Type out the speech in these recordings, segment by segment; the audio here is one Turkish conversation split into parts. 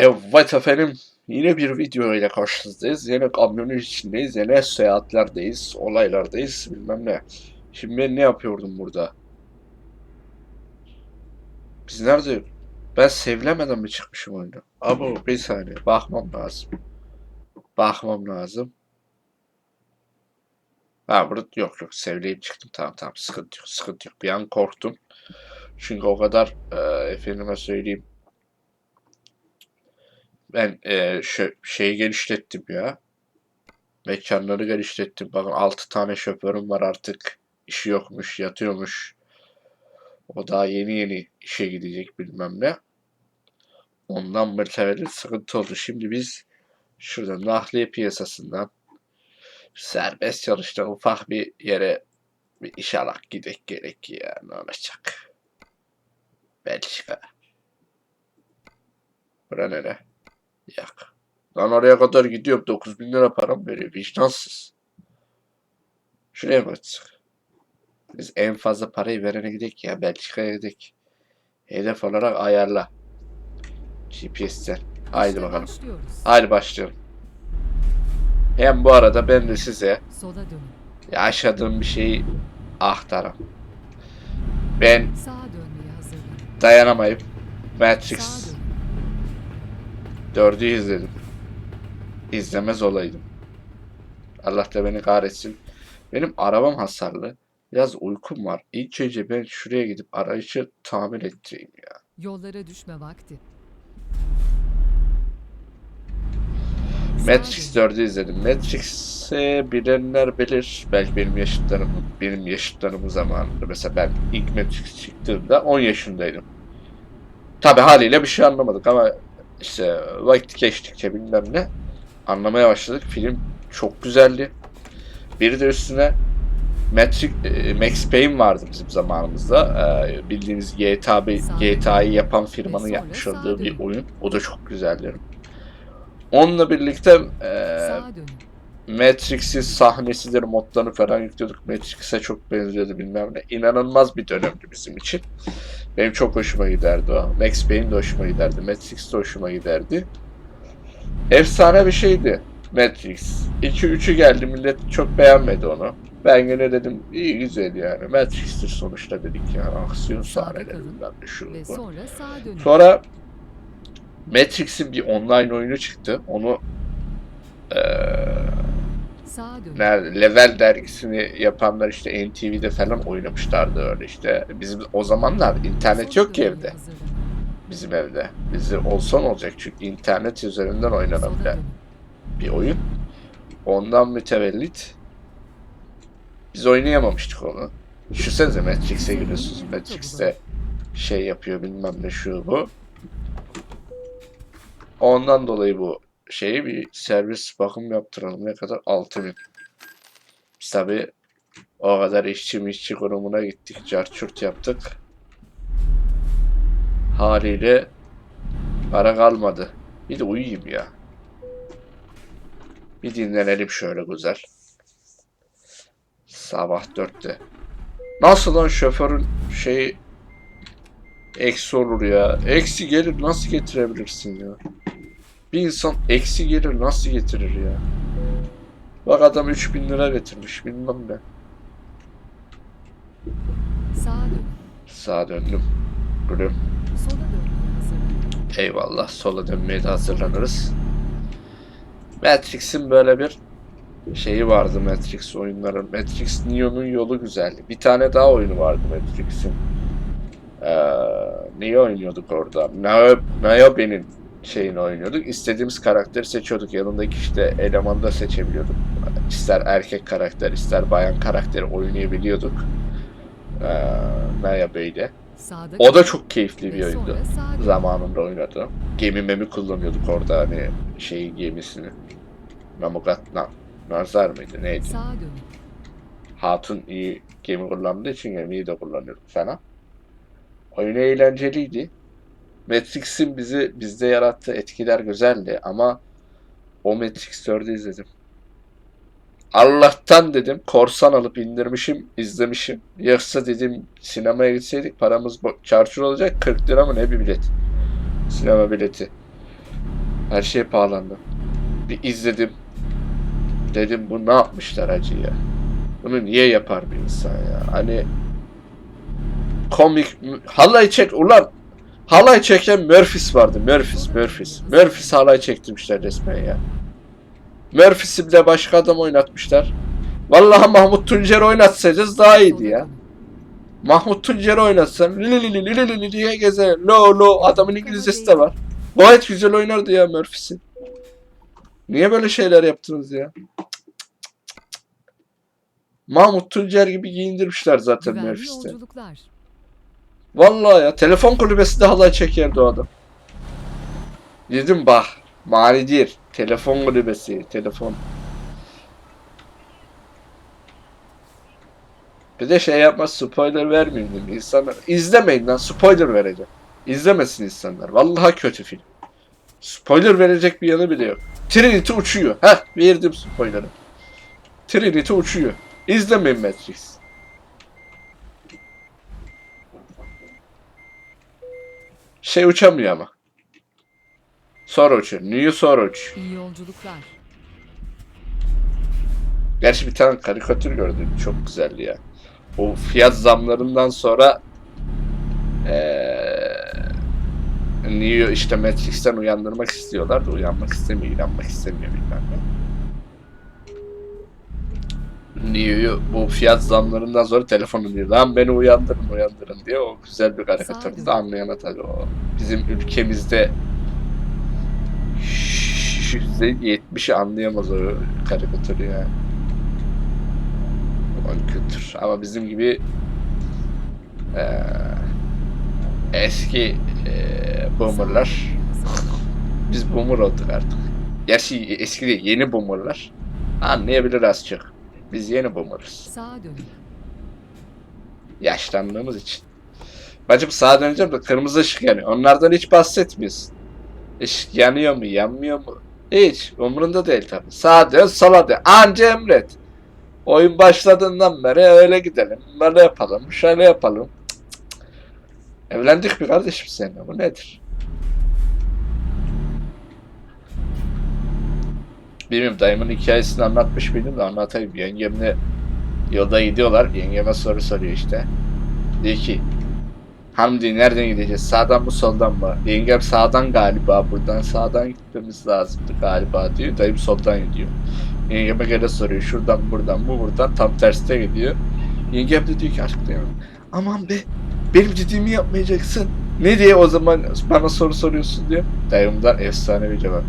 Evet efendim yine bir video ile karşınızdayız. Yine kamyonun içindeyiz. Yine seyahatlerdeyiz, olaylardayız bilmem ne. Şimdi ben ne yapıyordum burada? Biz nerede? Ben sevilemeden mi çıkmışım oyunu? Ama bir saniye bakmam lazım. Bakmam lazım. Ha burada yok yok sevileyip çıktım tamam tamam sıkıntı yok sıkıntı yok. Bir an korktum. Çünkü o kadar e, efendime söyleyeyim ben e, şu şeyi genişlettim ya. Mekanları genişlettim. Bakın 6 tane şoförüm var artık. İşi yokmuş, yatıyormuş. O daha yeni yeni işe gidecek bilmem ne. Ondan mütevellit sıkıntı oldu. Şimdi biz şurada nahliye piyasasından serbest çalışta ufak bir yere bir iş alak gidek gerek ya. Ne olacak? Belçika. Bura nere? Yok. Lan oraya kadar gidiyorum. 9000 lira param veriyor. Vicdansız. Şuraya baktık. Biz en fazla parayı verene gidek ya. Belçika'ya gidek. Hedef olarak ayarla. GPS'ten. Haydi bakalım. Haydi başlayalım. Hem bu arada ben de size yaşadığım bir şeyi aktarım. Ben dayanamayıp Matrix 4'ü izledim. İzlemez olaydım. Allah da beni kahretsin. Benim arabam hasarlı. Biraz uykum var. İlk önce ben şuraya gidip arayışı tamir ettireyim ya. Yollara düşme vakti. Matrix Sağa dönün. 4'ü izledim. Matrix'i bilenler bilir. Belki benim yaşıtlarım, benim yaşıtlarım zamanında. Mesela ben ilk Matrix çıktığında 10 yaşındaydım. Tabi haliyle bir şey anlamadık ama işte vakit geçtikçe bilmem ne anlamaya başladık. Film çok güzeldi. Bir de üstüne Matrix, e, Max Payne vardı bizim zamanımızda. Ee, bildiğiniz GTA, GTA'yı yapan firmanın yapmış olduğu bir oyun. O da çok güzeldi. Onunla birlikte e. Matrix'in sahnesidir, modlarını falan yüklüyorduk. Matrix'e çok benziyordu bilmem ne. İnanılmaz bir dönemdi bizim için. Benim çok hoşuma giderdi o. Max Payne de hoşuma giderdi. Matrix de hoşuma giderdi. Efsane bir şeydi Matrix. 2-3'ü geldi millet çok beğenmedi onu. Ben yine dedim iyi güzel yani. Matrix'tir sonuçta dedik yani. Aksiyon Sağda sahneleri kalın. bilmem ne şu bu. sonra Matrix'in bir online oyunu çıktı. Onu Sağa Level dergisini yapanlar işte NTV'de falan oynamışlardı öyle işte. Bizim o zamanlar internet yok ki evde. Bizim evde. Bizde olsa ne olacak çünkü internet üzerinden oynanabilen bir oyun. Ondan mütevellit biz oynayamamıştık onu. Düşünsenize Matrix'e giriyorsunuz. Matrix'te şey yapıyor bilmem ne şu bu. Ondan dolayı bu şeyi bir servis bakım yaptıralım. Ne kadar? 6000. Biz tabi o kadar işçi mişçi kurumuna gittik. Carçurt yaptık. Haliyle para kalmadı. Bir de uyuyayım ya. Bir dinlenelim şöyle güzel. Sabah dörtte. Nasıl lan şoförün şeyi eksi olur ya. Eksi gelir nasıl getirebilirsin ya? Bir insan eksi gelir nasıl getirir ya? Bak adam 3000 lira getirmiş bilmem ne. Sağa dönün. Sağa döndüm. Gülüm. Sola. Eyvallah. Sola dönmeye de hazırlanırız. Matrix'in böyle bir şeyi vardı Matrix oyunları. Matrix Neo'nun yolu güzeldi. Bir tane daha oyunu vardı Matrix'in. Ee, neyi oynuyorduk orada? Neo- Niobe'nin şeyini oynuyorduk. İstediğimiz karakteri seçiyorduk. Yanındaki işte elemanı da seçebiliyorduk. İster erkek karakter, ister bayan karakteri oynayabiliyorduk. Ee, Niobe'yle. Sağda O da çok keyifli bir oyundu zamanında oynadı. Gemi memi kullanıyorduk orada hani şey gemisini. Namugat na, Nazar mıydı neydi? Hatun iyi gemi kullandığı için gemiyi de kullanıyorduk falan. Oyun eğlenceliydi. Matrix'in bizi bizde yarattığı etkiler güzeldi ama o Matrix 4'ü izledim. Allah'tan dedim korsan alıp indirmişim, izlemişim. Yoksa dedim sinemaya gitseydik paramız çarçur olacak 40 lira mı ne bir bilet. Sinema bileti. Her şey pahalandı. Bir izledim. Dedim bu ne yapmışlar acı ya. Bunu niye yapar bir insan ya? Hani komik halay çek ulan halay çeken Murphys vardı. Murphys, Murphys. Murphys halay çektirmişler resmen ya. Murphys'i bile başka adam oynatmışlar. Vallahi Mahmut Tuncer oynatsaydınız daha iyiydi ya. Mahmut Tuncer oynatsan li diye gezer. Lo lo adamın İngilizcesi de var. Gayet güzel oynardı ya Murphy'si. Niye böyle şeyler yaptınız ya? Mahmut Tuncer gibi giyindirmişler zaten yolculuklar. Vallahi ya telefon kulübesinde halay çekerdi o adam. Dedim bak mani değil. Telefon kulübesi. Telefon. Bir de şey yapma spoiler vermeyeyim dedim. İnsanlar izlemeyin lan spoiler vereceğim. İzlemesin insanlar. Vallahi kötü film. Spoiler verecek bir yanı bile yok. Trinity uçuyor. Heh verdim spoiler'ı. Trinity uçuyor. İzlemeyin Matrix. Şey uçamıyor ama. Sonra uçuyor. New sonra uçuyor. İyi yolculuklar. Gerçi bir tane karikatür gördüm. Çok güzeldi ya. O fiyat zamlarından sonra eee Neo işte Matrix'ten uyandırmak istiyorlar da uyanmak istemiyor, inanmak istemiyor bilmem ne. Neo'yu bu fiyat zamlarından sonra telefonu diyor. Lan beni uyandırın uyandırın diye o güzel bir karikatürdü de anlayana tabii o. Bizim ülkemizde %70'i anlayamaz o karikatürü yani. Olan kültür. Ama bizim gibi eee, eski eee boomerlar biz boomer olduk artık. Gerçi eski değil yeni boomerlar anlayabilir az çok. Biz yeni boomerız. Sağa dönün. Yaşlandığımız için. Bacım sağa döneceğim de kırmızı ışık yanıyor. Onlardan hiç bahsetmiyorsun. Işık yanıyor mu yanmıyor mu? Hiç umurunda değil tabii. Sağa dön sola dön. Anca emret. Oyun başladığından beri öyle gidelim. Böyle yapalım. Şöyle yapalım. Cık cık. Evlendik mi kardeşim seninle? Bu nedir? Bilmiyorum dayımın hikayesini anlatmış mıydım da anlatayım. Yengemle yolda gidiyorlar. Yengeme soru soruyor işte. Diyor ki Hamdi nereden gideceğiz? Sağdan mı soldan mı? Yengem sağdan galiba. Buradan sağdan gitmemiz lazımdı galiba diyor. Dayım soldan gidiyor. Yengeme gene soruyor. Şuradan buradan bu buradan. Tam terste gidiyor. Yengem de diyor ki aşk diyor. Aman be benim dediğimi yapmayacaksın. Ne diye o zaman bana soru soruyorsun diyor. Dayımdan efsane bir cevap.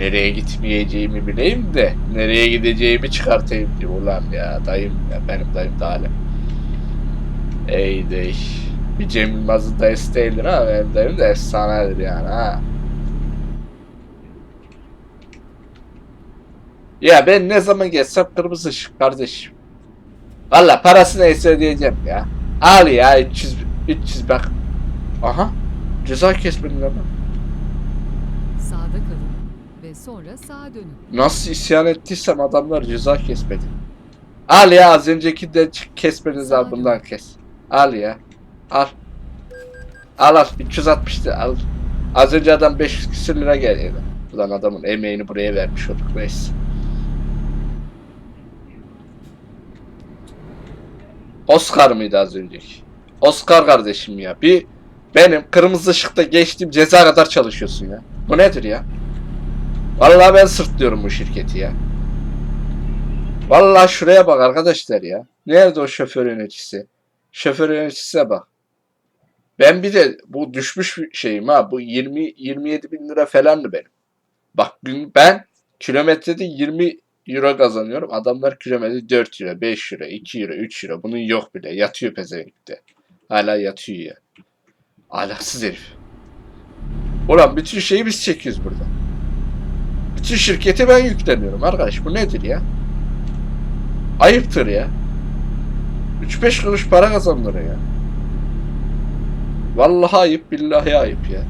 Nereye gitmeyeceğimi bileyim de nereye gideceğimi çıkartayım diyor. Ulan ya dayım ya benim dayım da alem. Ey dey. Bir Cem Yılmaz'ın dayısı değildir ha. Benim dayım da efsanedir yani ha. Ya ben ne zaman geçsem kırmızı ışık kardeşim. Valla parası neyse ödeyeceğim ya. Al ya 300, 300 bak. Aha. Ceza kesmedin ama. Sağda kalın. Ve sonra sağa dönün. Nasıl isyan ettiysem adamlar ceza kesmedi. Al ya az önceki de kesmediniz al bundan kes. Al ya. Al. Al al 360'tı al. Az önce adam 500 küsür lira geliyordu. Ulan adamın emeğini buraya vermiş olduk neyse. Oscar mıydı az önceki? Oscar kardeşim ya. Bir benim kırmızı ışıkta geçtiğim ceza kadar çalışıyorsun ya. Bu nedir ya? Vallahi ben sırtlıyorum bu şirketi ya. Vallahi şuraya bak arkadaşlar ya. Nerede o şoför yöneticisi? Şoför yöneticisine bak. Ben bir de bu düşmüş şeyim ha. Bu 20 27 bin lira falandı benim. Bak ben kilometrede 20 euro kazanıyorum. Adamlar kilometrede 4 euro, 5 euro, 2 euro, 3 euro. Bunun yok bile. Yatıyor pezevenkte. Hala yatıyor ya. Ahlaksız herif. Ulan bütün şeyi biz çekiyoruz burada. Bütün şirkete ben yükleniyorum arkadaş. Bu nedir ya? Ayıptır ya. 3-5 kuruş para kazandırıyor ya. Vallahi ayıp billahi ayıp ya.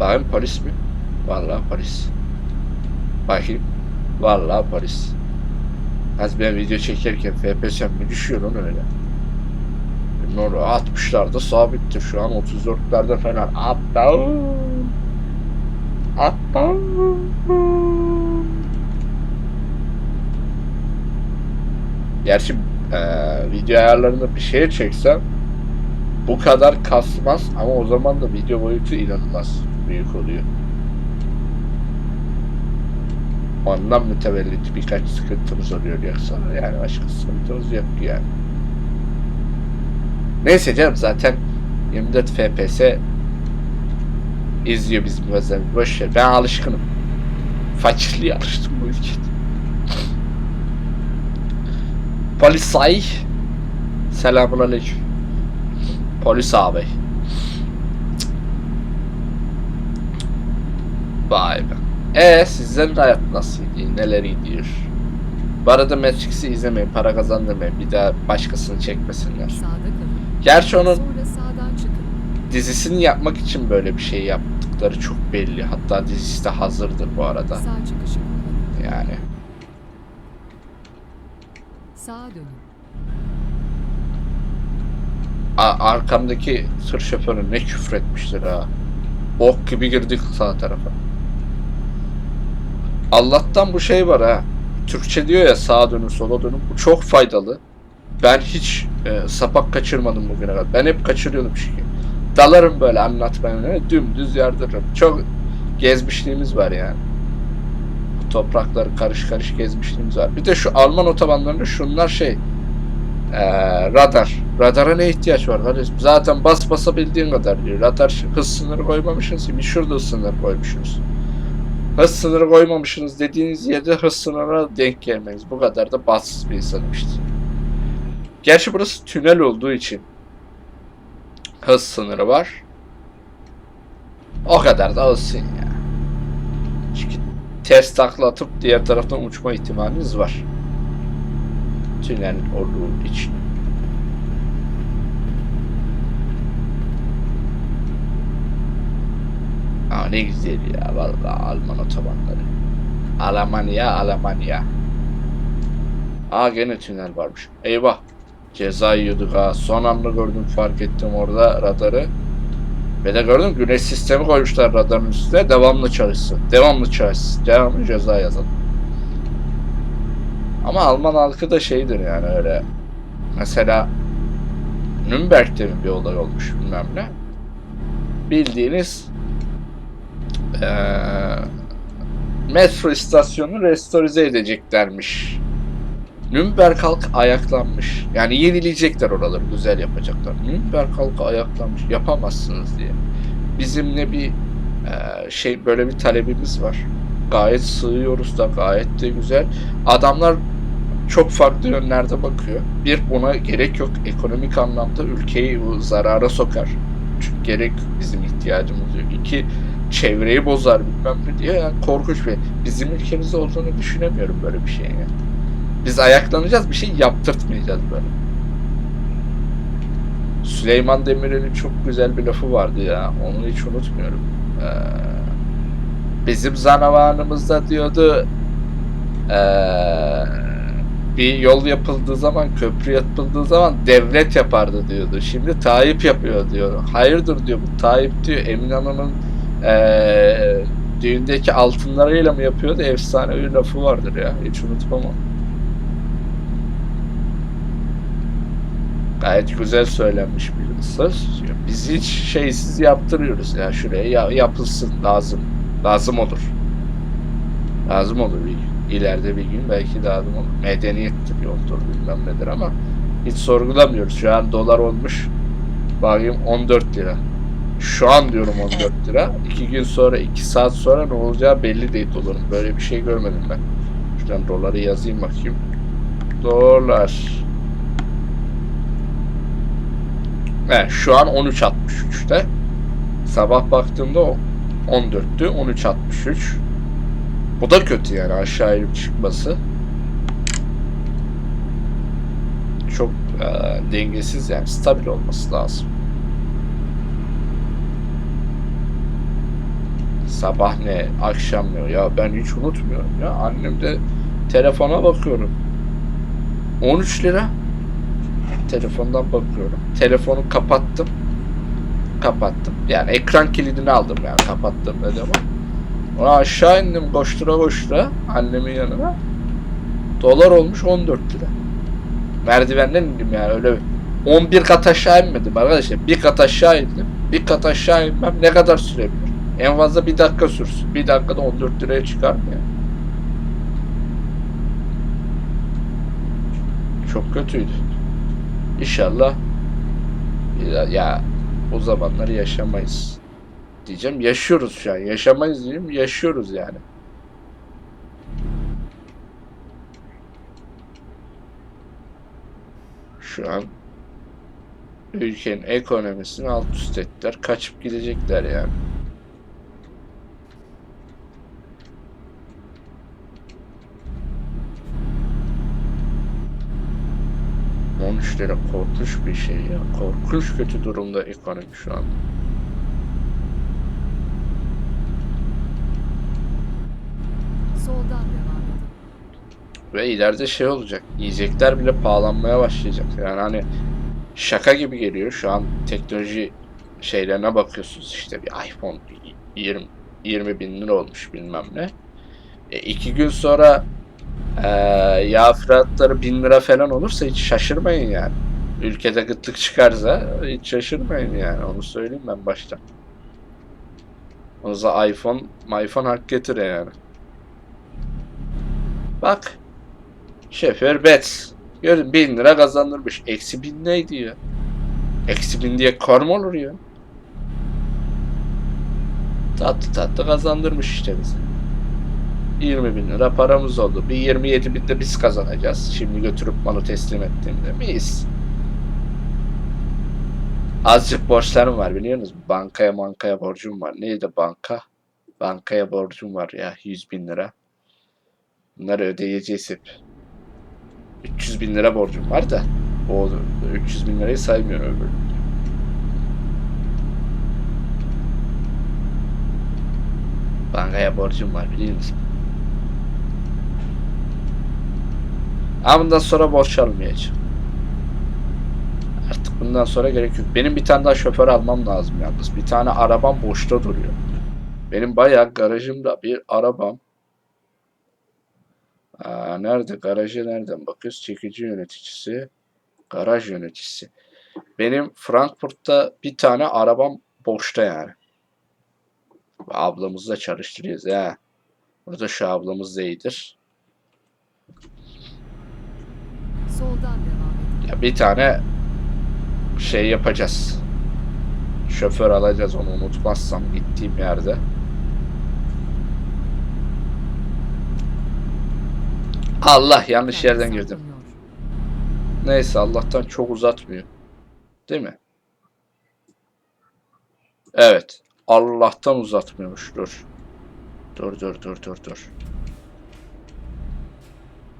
Bakayım polis mi? Vallahi polis. Bakayım. Vallahi polis. Az ben video çekerken FPS mi düşüyor lan öyle. Ne oluyor? 60'larda sabittir şu an 34'lerde falan. Abba. Gerçi eee, video ayarlarında bir şeye çeksem bu kadar kasmaz ama o zaman da video boyutu inanılmaz büyük oluyor. Ondan mütevellit birkaç sıkıntımız oluyor yoksa yani başka sıkıntımız yok yani. Neyse canım zaten 24 FPS izliyor bizim gözler. Boş ver. Ben alışkınım. Fakirliğe alıştım bu ülkede. Polisay. Selamun aleyküm. Polis abi. Vay be. E sizlerin hayat nasıl gidiyor? Neler gidiyor? Bu arada Matrix'i izlemeyin, para kazandırmayın. Bir daha başkasını çekmesinler. Gerçi onun dizisini yapmak için böyle bir şey yaptıkları çok belli. Hatta dizisi de hazırdır bu arada. Sağ çıkışı kullanın. Yani. Sağa dönün. A- arkamdaki tır şoförü ne küfretmiştir ha. Ok gibi girdik sağ tarafa. Allah'tan bu şey var ha. Türkçe diyor ya sağa dönün sola dönün. Bu çok faydalı. Ben hiç e, sapak kaçırmadım bugüne kadar. Ben hep kaçırıyordum çünkü. Dalarım böyle anlatmaya. ne, Dümdüz yardırırım. Çok gezmişliğimiz var yani. Bu toprakları karış karış gezmişliğimiz var. Bir de şu Alman otobanlarında şunlar şey ee, radar. Radara ne ihtiyaç var kardeşim? Zaten bas basabildiğin kadar diyor. Radar hız sınırı koymamışsınız. Bir şurada hız sınırı koymuşsunuz. Hız sınırı koymamışsınız dediğiniz yerde hız sınırına denk gelmeyiz. Bu kadar da bassız bir insanım. Gerçi burası tünel olduğu için hız sınırı var. O kadar da olsun ya. Çünkü ters takla atıp diğer taraftan uçma ihtimaliniz var tünel olduğu için. Aa, ne güzel ya vallahi Alman otobanları. Almanya, Almanya. Aa gene tünel varmış. Eyvah. Ceza yiyorduk ha. Son anda gördüm fark ettim orada radarı. Ve de gördüm güneş sistemi koymuşlar radarın üstüne. Devamlı çalışsın. Devamlı çalışsın. Devamlı ceza yazalım. Ama Alman halkı da şeydir yani öyle. Mesela Nürnberg'de mi bir olay olmuş bilmem ne. Bildiğiniz eee metro istasyonunu restorize edeceklermiş. Nürnberg halkı ayaklanmış. Yani yenileyecekler oraları, güzel yapacaklar. Nürnberg halkı ayaklanmış. Yapamazsınız diye. Bizim ne bir eee, şey böyle bir talebimiz var. Gayet sığıyoruz da gayet de güzel. Adamlar çok farklı yönlerde bakıyor. Bir buna gerek yok. Ekonomik anlamda ülkeyi zarara sokar. Çünkü gerek bizim ihtiyacımız yok. İki çevreyi bozar bilmem ne diye yani korkunç bir. Bizim ülkemizde olduğunu düşünemiyorum böyle bir şeyin. Yani. Biz ayaklanacağız bir şey yaptırtmayacağız böyle. Süleyman Demirel'in çok güzel bir lafı vardı ya. Onu hiç unutmuyorum. Ee, bizim zanavanımızda diyordu ee, bir yol yapıldığı zaman, köprü yapıldığı zaman devlet yapardı diyordu. Şimdi Tayyip yapıyor diyor. Hayırdır diyor bu Tayyip diyor Emin Hanım'ın ee, düğündeki altınlarıyla mı yapıyordu? Efsane bir lafı vardır ya. Hiç unutmam onu. Gayet güzel söylenmiş bir söz. Biz hiç şeysiz yaptırıyoruz ya şuraya ya, yapılsın lazım. Lazım olur. Lazım olur bir gün. İleride bir gün belki lazım olur. Medeniyettir yoldur bilmem nedir ama hiç sorgulamıyoruz. Şu an dolar olmuş bakayım 14 lira. Şu an diyorum 14 lira. 2 gün sonra 2 saat sonra ne olacağı belli değil doların. Böyle bir şey görmedim ben. Şuradan doları yazayım bakayım. Dolar. Evet, şu an 13.63'te. Sabah baktığımda o 14'tü. 13.63. Bu da kötü yani aşağı inip çıkması. Çok e, dengesiz yani stabil olması lazım. Sabah ne, akşam ne ya ben hiç unutmuyorum ya. Annem de telefona bakıyorum. 13 lira. Telefondan bakıyorum. Telefonu kapattım. Kapattım. Yani ekran kilidini aldım yani kapattım dedim ama. Aşağı indim koştura koştura annemin yanına. Dolar olmuş 14 lira. Merdivenden indim yani öyle 11 kat aşağı inmedim arkadaşlar. Bir kat aşağı indim. Bir kat aşağı inmem ne kadar sürebilir? En fazla bir dakika sürsün. Bir dakikada 14 liraya çıkar mı ya? Çok kötüydü. İnşallah ya, ya o zamanları yaşamayız. Diyeceğim yaşıyoruz şu an. Yaşamayız diyeyim yaşıyoruz yani. Şu an ülkenin ekonomisini alt üst ettiler. Kaçıp gidecekler yani. On üç lira korkunç bir şey ya. Korkunç kötü durumda ekonomi şu an. Soldan devam edin. Ve ileride şey olacak. Yiyecekler bile pahalanmaya başlayacak. Yani hani şaka gibi geliyor. Şu an teknoloji şeylerine bakıyorsunuz işte bir iPhone 20, 20 bin lira olmuş bilmem ne. E, iki gün sonra e, yağ fiyatları bin lira falan olursa hiç şaşırmayın yani. Ülkede gıtlık çıkarsa hiç şaşırmayın yani. Onu söyleyeyim ben baştan. O zaman iPhone, iPhone hak getire yani. Bak. Şoför bet. Gördün bin lira kazandırmış. Eksi bin neydi ya? Eksi bin diye kar mı olur ya? Tatlı tatlı kazandırmış işte bize. 20 bin lira paramız oldu. Bir 27 bin de biz kazanacağız. Şimdi götürüp malı teslim ettiğimde. Mis. Azıcık borçlarım var biliyor musunuz? Bankaya bankaya borcum var. Neydi banka? Bankaya borcum var ya 100 bin lira. Bunları ödeyeceğiz hep. 300 bin lira borcum var da o 300 bin lirayı saymıyorum öbür. Bankaya borcum var biliyor musun? Ama bundan sonra borç almayacağım. Artık bundan sonra gerek yok. Benim bir tane daha şoför almam lazım yalnız. Bir tane arabam boşta duruyor. Benim bayağı garajımda bir arabam Aa, nerede? Garajı nereden bakıyoruz? Çekici yöneticisi. Garaj yöneticisi. Benim Frankfurt'ta bir tane arabam boşta yani. Ablamızla çalıştırıyoruz ya. Burada şu ablamız da. Soldan devam edin. Ya bir tane şey yapacağız. Şoför alacağız onu unutmazsam gittiğim yerde. Allah yanlış yerden girdim. Neyse Allah'tan çok uzatmıyor. Değil mi? Evet. Allah'tan uzatmıyormuş. Dur. Dur dur dur dur dur.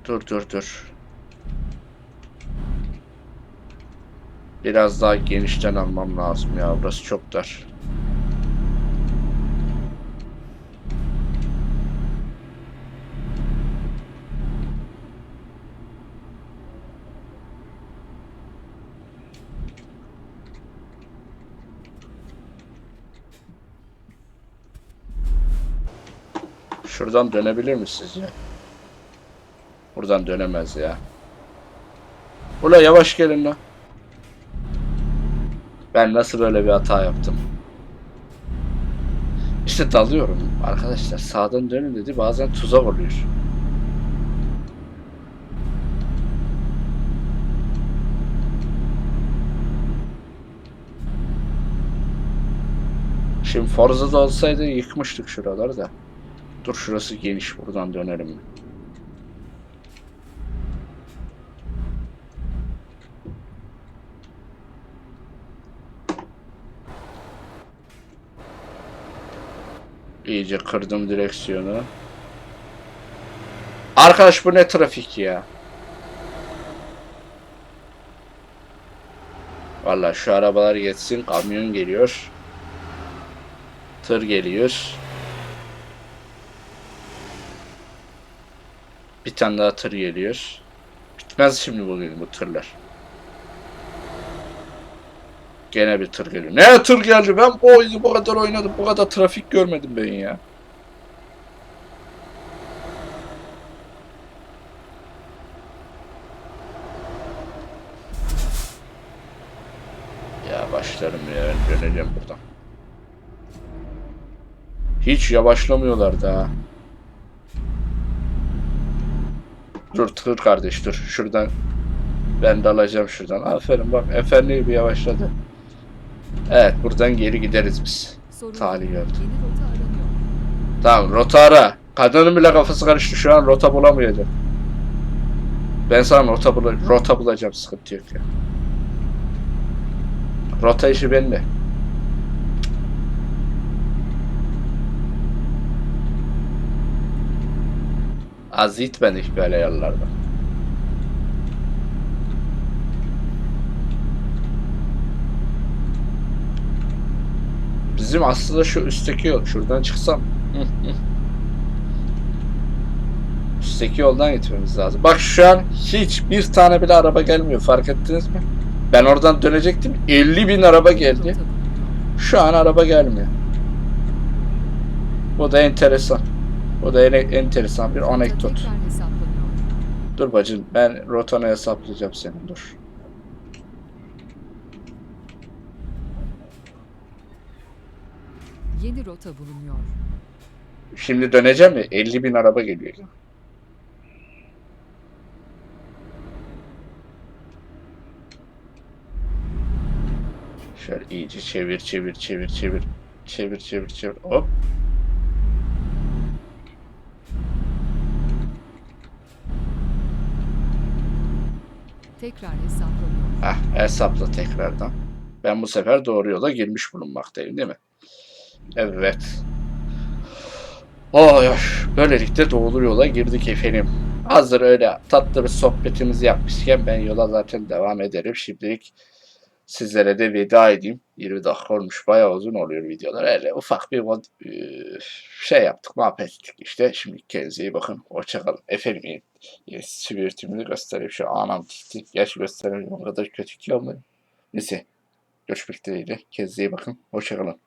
Dur dur dur. Biraz daha genişten almam lazım ya. Burası çok dar. Şuradan dönebilir mi sizce? Buradan dönemez ya. Ula yavaş gelin lan. Ben nasıl böyle bir hata yaptım? İşte dalıyorum arkadaşlar. Sağdan dönün dedi. Bazen tuzak oluyor. Şimdi Forza'da olsaydı yıkmıştık şuraları da. Dur şurası geniş. Buradan dönerim. İyice kırdım direksiyonu. Arkadaş bu ne trafik ya? Vallahi şu arabalar geçsin. Kamyon geliyor. Tır geliyor. Bir tane daha tır geliyor. Bitmez şimdi bugün bu tırlar. Gene bir tır geliyor. Ne tır geldi? Ben bu oyunu bu kadar oynadım. Bu kadar trafik görmedim ben ya. Ya başlarım ya. Ben döneceğim buradan. Hiç yavaşlamıyorlar daha. Dur tır kardeş dur. Şuradan ben de alacağım şuradan. Aferin bak efendi bir yavaşladı. Evet buradan geri gideriz biz. Talih gördüm. Tamam rota ara. Kadının bile kafası karıştı şu an rota bulamayacak. Ben sana rota, bula- rota bulacağım sıkıntı yok ya. Rota işi bende. Az gitmedik böyle yerlerden. Bizim aslında şu üstteki yol. Şuradan çıksam. Üstteki yoldan gitmemiz lazım. Bak şu an hiç bir tane bile araba gelmiyor. Fark ettiniz mi? Ben oradan dönecektim. 50 bin araba geldi. Şu an araba gelmiyor. Bu da enteresan. Bu da en enteresan bir anekdot. Dur bacım ben rotanı hesaplayacağım senin dur. Yeni rota bulunuyor. Şimdi döneceğim mi? 50 bin araba geliyor. Şöyle iyice çevir çevir çevir çevir. Çevir çevir çevir. Hop. Tekrar hesaplanıyor. Heh, hesapla tekrardan. Ben bu sefer doğru yola girmiş bulunmaktayım değil mi? Evet. Oy. Böylelikle doğru yola girdik efendim. Hazır öyle tatlı bir sohbetimizi yapmışken ben yola zaten devam ederim. Şimdilik sizlere de veda edeyim. 20 dakika olmuş. Bayağı uzun oluyor videolar. Öyle ufak bir eee, şey yaptık. Muhabbet ettik işte. Şimdi kendinize iyi bakın. Hoşçakalın. Efendim yine sivritimini göstereyim. Şu anam tikti. Gerçi gösteremiyorum. O kadar kötü ki ama. Neyse. Görüşmek dileğiyle. Kendinize iyi bakın. Hoşçakalın.